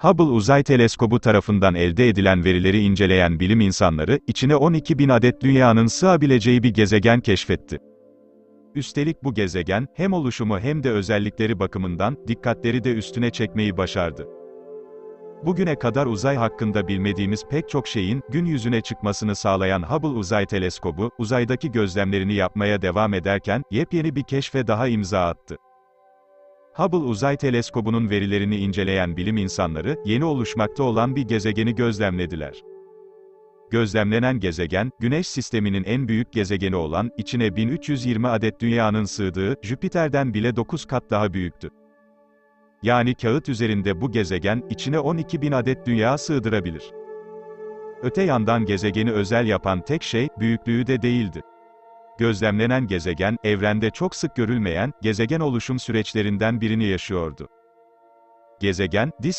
Hubble Uzay Teleskobu tarafından elde edilen verileri inceleyen bilim insanları, içine 12 bin adet dünyanın sığabileceği bir gezegen keşfetti. Üstelik bu gezegen, hem oluşumu hem de özellikleri bakımından, dikkatleri de üstüne çekmeyi başardı. Bugüne kadar uzay hakkında bilmediğimiz pek çok şeyin, gün yüzüne çıkmasını sağlayan Hubble Uzay Teleskobu, uzaydaki gözlemlerini yapmaya devam ederken, yepyeni bir keşfe daha imza attı. Hubble Uzay Teleskobu'nun verilerini inceleyen bilim insanları, yeni oluşmakta olan bir gezegeni gözlemlediler. Gözlemlenen gezegen, Güneş sisteminin en büyük gezegeni olan, içine 1320 adet dünyanın sığdığı, Jüpiter'den bile 9 kat daha büyüktü. Yani kağıt üzerinde bu gezegen, içine 12 bin adet dünya sığdırabilir. Öte yandan gezegeni özel yapan tek şey, büyüklüğü de değildi. Gözlemlenen gezegen, evrende çok sık görülmeyen, gezegen oluşum süreçlerinden birini yaşıyordu. Gezegen, disk